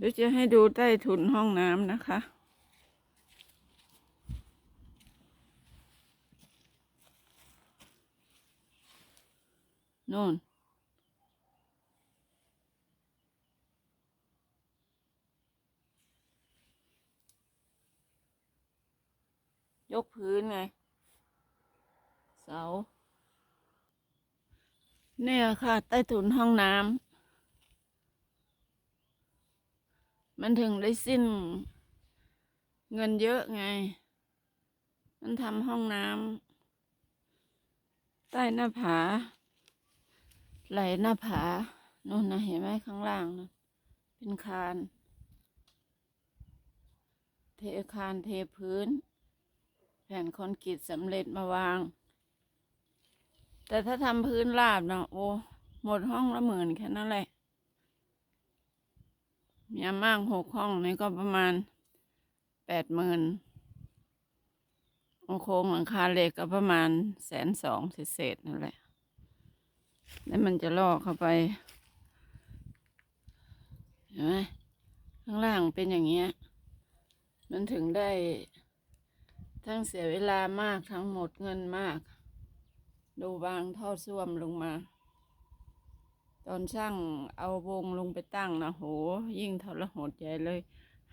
เดี๋ยวจะให้ดูใต้ถุนห้องน้ำนะคะนู่น ยกพื้นไง เสา เนี่ยค่ะ ใต้ถุนห้องน้ำ มันถึงได้สิ้น เงินเยอะไง มันทำห้องน้ำใต้หน้าผา ไหลหน้าผานู่นนะเห็นไหมข้างล่างนะเป็นคาน เทคานเทพื้น แผ่นคอนกรีตสำเร็จมาวาง แต่ถ้าทำพื้นราบนะโอ้หมดห้องละหมื่นแค่นั้นแหละ มีม่างหกห้องนี่ก็ประมาณแปดหมื่นโครงหลังคาเหล็กก็ประมาณแสนสองเศษๆนั่นแหละ แล้วมันจะลอกเข้าไป เห็นไหมข้างล่างเป็นอย่างเงี้ย มันถึงได้ทั้งเสียเวลามากทั้งหมดเงินมาก ดูวางท่อส้วมลงมา ตอนช่างเอาวงลงไปตั้งนะโห ยิ่งทรหดใหญ่เลย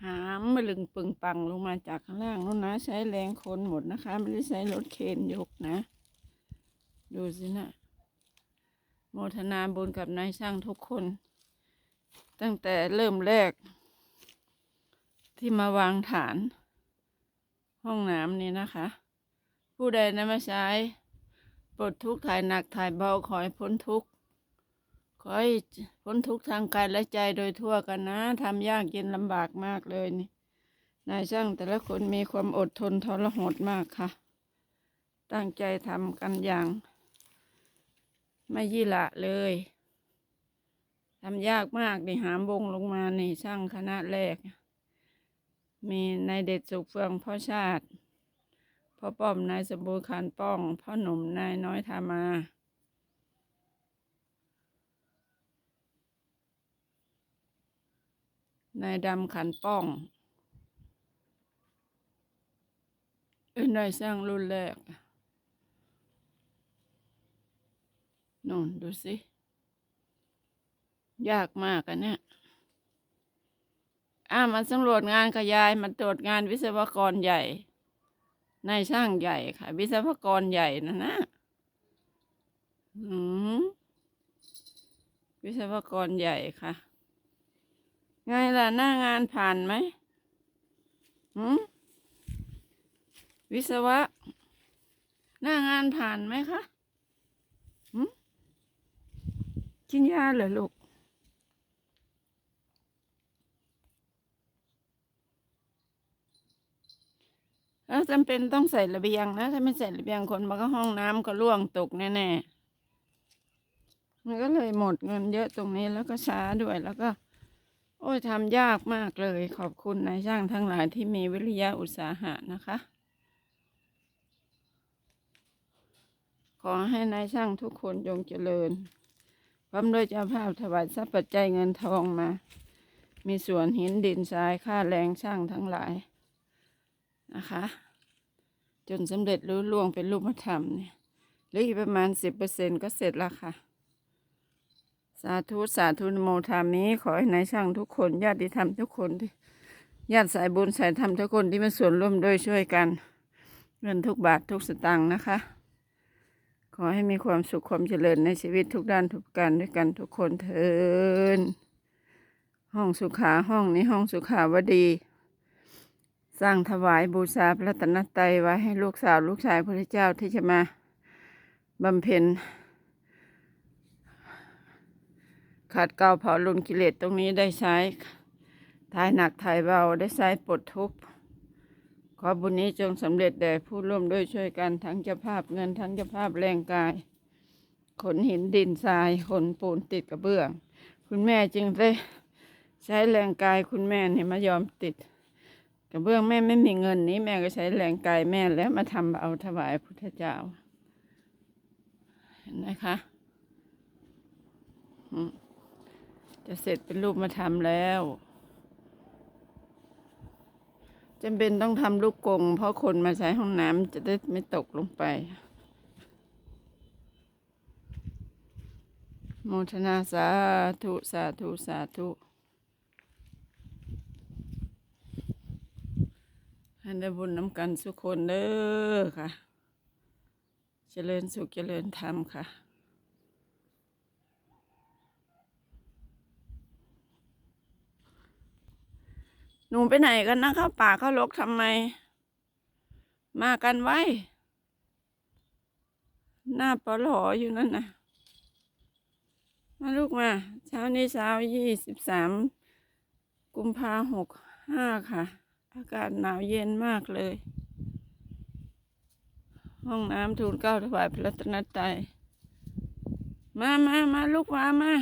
หามมาลึงปึงปังลงมาจากข้างล่างนู้นนะ ใช้แรงคนหมดนะคะ ไม่ได้ใช้รถเคนยกนะ ดูสินะ โมทนาบุญกับนายช่างทุกคน ตั้งแต่เริ่มแรก ที่มาวางฐาน ห้องน้ำนี่นะคะ ผู้ใดนำมาใช้ปลดทุกข์ถ่ายหนักถ่ายเบาขอให้พ้นทุกข์ ขอให้พ้นทุกข์ทางกายและใจโดยทั่วกันนะทำยากเย็นลำบากมากเลยนี่นายช่างแต่ละคนมีความอดทนทรหดมากค่ะ ตั้งใจทำกันอย่าง ไม่ยี่ละเลยทำยากมากนี่หามวงลงมานี่ช่างคณะแรก มีนายเด็ดสุขเฟืองพ่อชาติพ่อป้อมนายสมบูรณ์ขานป้องพ่อหนุ่มนายน้อยทามา นายดำขันป้องเอ้ยนายสร้างรุ่นแรกนู่นดูสิ ยากมากอันเนี้ยอ่ามันสำรวจงานขยาย มันตรวจงานวิศวกรใหญ่ นายช่างใหญ่ค่ะ วิศวกรใหญ่นะนะอืมวิศวกรใหญ่ค่ะ ไงล่ะหน้างานผ่านไหมหืมวิศวะ หน้างานผ่านไหมคะหืมกินยาเหรอลูกแล้วจำเป็นต้องใส่ระเบียงนะ ถ้าไม่ใส่ระเบียงคนมันก็ห้องน้ำก็ร่วงตกแน่ๆมันก็เลยหมดเงินเยอะตรงนี้แล้วก็ช้าด้วยแล้วก็ โอ้ยทำยากมากเลย ขอบคุณนายช่างทั้งหลายที่มีวิริยะอุตสาหะนะคะ ขอให้นายช่างทุกคนจงเจริญพร้อมด้วยเจ้าภาพถวายทรัพย์ปัจจัยเงินทองมา มีสวนหินดินทรายค่าแรงช่างทั้งหลายนะคะ จนสำเร็จรู้ล่วงเป็นรูปธรรมเนี่ยเหลืออีกประมาณสิบเปอร์เซ็นก็เสร็จแล้วค่ะ สาธุสาธุนโมทามิขอให้นายช่างทุกคนญาติธรรมทุกคนที่ญาติสายบุญสายธรรมทุกคนที่มาส่วนร่วมด้วยช่วยกัน เงินทุกบาททุกสตางค์นะคะ ขอให้มีความสุขความเจริญในชีวิตทุกด้านทุกการด้วยกันทุกคนเทินห้องสุขาห้องนี้ห้องสุขาวดี สร้างถวายบูชาพระตนตรัยไว้ให้ลูกสาวลูกชายพระเจ้าที่จะมาบำเพ็ญ ขัดเกลาเผาลุนกิเลสตรงนี้ได้ใช้ทายหนักทายเบาได้ใช้ปลดทุกข์ขอบุญนี้จงสำเร็จแด่ผู้ร่วมด้วยช่วยกันทั้งเจ้าภาพเงินทั้งเจ้าภาพแรงกาย ขนหินดินทรายขนปูนติดกระเบื้อง คุณแม่จึงได้ใช้แรงกายคุณแม่เนี่ยมายอมติด กระเบื้องแม่ไม่มีเงินนี้แม่ก็ใช้แรงกายแม่แล้วมาทำเอาถวายพุทธเจ้าเห็นไหมคะ อืม จะเสร็จเป็นรูปมาทำแล้วจำเป็นต้องทำลูกกง เพราะคนมาใช้ห้องน้ำจะได้ไม่ตกลงไป โมทนาสาธุสาธุสาธุให้ได้บุญน้ำกันสุกคนเด้อค่ะ เจริญสุขเจริญธรรมค่ะ หนูไปไหนกันนะเข้าป่าเข้าลกทำไม มากันไว้ หน้าปลออยู่นั่นนะมาลูกมา เช้านี้เช้ายี่สิบสามกุมภาหกห้าค่ะ อากาศหนาวเย็นมากเลย ห้องน้ำทูลเก้าถวายพระรัตนตรัยมามามาลูกมามา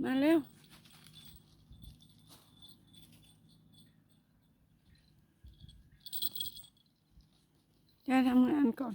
มาเร็วจะทำงานก่อน